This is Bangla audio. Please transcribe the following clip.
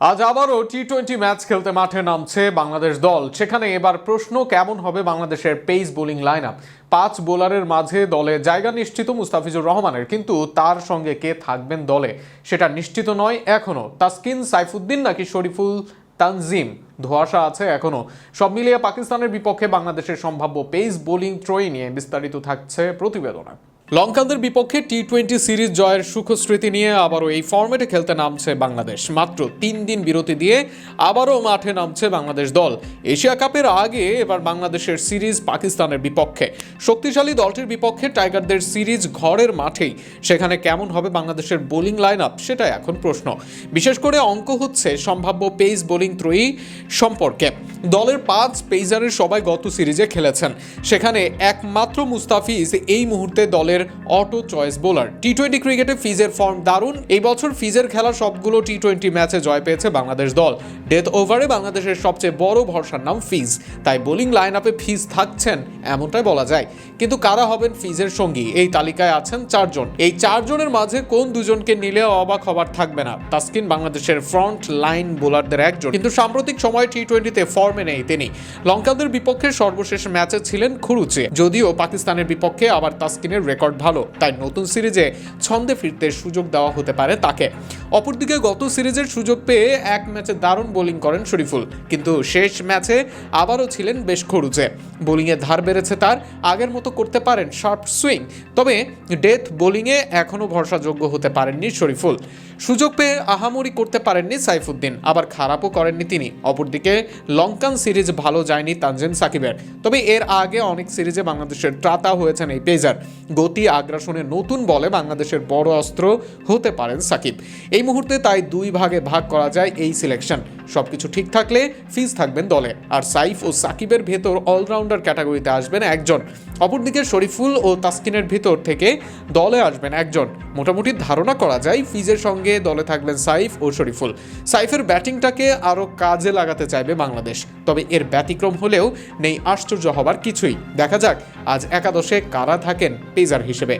আজ আবারও টি টোয়েন্টি ম্যাচ খেলতে মাঠে নামছে বাংলাদেশ দল। সেখানে এবার প্রশ্ন কেমন হবে বাংলাদেশের পেস বোলিং লাইন আপ পাঁচ বোলারের মাঝে দলে জায়গা নিশ্চিত মুস্তাফিজুর রহমানের, কিন্তু তার সঙ্গে কে থাকবেন দলে? সেটা নিশ্চিত নয় এখনও তাসকিন, সাইফুদ্দিন নাকি শরীফুল তানজিম? ধোয়াশা আছে এখনও। সব মিলিয়ে পাকিস্তানের বিপক্ষে বাংলাদেশের সম্ভাব্য পেস বোলিং ত্রয়ী নিয়ে বিস্তারিত থাকছে প্রতিবেদনে। লঙ্কানদের বিপক্ষে টি টোয়েন্টি সিরিজ জয়ের সুখস্মৃতি নিয়ে আবারও এই ফর্মেটে খেলতে নামছে বাংলাদেশ। মাত্র তিন দিন বিরতি দিয়ে আবারও মাঠে নামছে বাংলাদেশ দল। এশিয়া কাপের আগে এবার বাংলাদেশের সিরিজ পাকিস্তানের বিপক্ষে। শক্তিশালী দলটির বিপক্ষে টাইগারদের সিরিজ ঘরের মাঠেই। সেখানে কেমন হবে বাংলাদেশের বোলিং লাইন আপ সেটা এখন প্রশ্ন। বিশেষ করে অঙ্ক হচ্ছে সম্ভাব্য পেস বোলিং ত্রয়ী সম্পর্কে। দলের পাঁচ পেসারের সবাই গত সিরিজে খেলেছেন। সেখানে একমাত্র মুস্তাফিজ এই মুহূর্তে দলের auto choice bowler. T twenty ক্রিকেটে ফিজের ফর্ম দারুণ। এই বছর ফিজের খেলা সবগুলো টি টোয়েন্টি ম্যাচে জয় পেয়েছে বাংলাদেশ দল। ডেথ ওভারে বাংলাদেশের সবচেয়ে বড় ভরসার নাম ফিজ। তাই বোলিং লাইন আপে ফিজ থাকছেন, এমনটাই বলা যায়। কিন্তু কারা হবেন ফিজের সঙ্গী? এই তালিকায় আছেন চারজন। এই চারজনের মাঝে কোন দুজনকে নিলে অবাক হবার থাকবে না? তাসকিন বাংলাদেশের ফ্রন্ট লাইন বোলারদের একজন। কিন্তু সাম্প্রতিক সময়ে টি টোয়েন্টিতে ফর্মে নেই তিনি। লঙ্কানদের বিপক্ষে সর্বশেষ ম্যাচে ছিলেন খুরুচে। যদিও পাকিস্তানের বিপক্ষে আবার তাসকিনের রেকর্ড ভালো তাই নতুন সিরিজে ছন্দে ফিরতে সুযোগ দেওয়া হতে পারে তাকে। অপরদিকে গত সিরিজের সুযোগ পেয়ে এক ম্যাচে দারুণ বোলিং করেন শরীফুল। কিন্তু শেষ ম্যাচে আবারও ছিলেন বেশ খরুচে। বোলিংয়ে ধার বেড়েছে তার, আগের মতো করতে পারেন শার্প সুইং। তবে ডেথ বোলিংয়ে এখনও ভরসাযোগ্য হতে পারেননি শরীফুল। সুযোগ পেয়ে আহামরি করতে পারেননি সাইফুদ্দিন, আবার খারাপও করেননি তিনি। অপরদিকে লঙ্কান সিরিজ ভালো যায়নি তানজিম সাকিবের। তবে এর আগে অনেক সিরিজে বাংলাদেশের ত্রাতা হয়েছেন এই পেজার গতি আগ্রাসনে নতুন বলে বাংলাদেশের বড় অস্ত্র হতে পারেন সাকিব। এই মুহূর্তে তাই দুই ভাগে ভাগ করা যায় এই সিলেকশন সবকিছু ঠিক থাকলে ফিজ থাকবেন দলে। আর সাইফ ও সাকিবের ভেতর অলরাউন্ডার ক্যাটাগরিতে আসবেন একজন। অপরদিকে শরীফুল ও তাসকিনের ভিতর থেকে দলে আসবেন একজন। মোটামুটি ধারণা করা যায় ফিজের সঙ্গে দলে থাকবেন সাইফ ও শরীফুল। সাইফের ব্যাটিংটাকে আরও কাজে লাগাতে চাইবে বাংলাদেশ। তবে এর ব্যতিক্রম হলেও নেই আশ্চর্য হবার কিছুই। দেখা যাক, আজ একাদশে কারা থাকেন পেজার হিসেবে।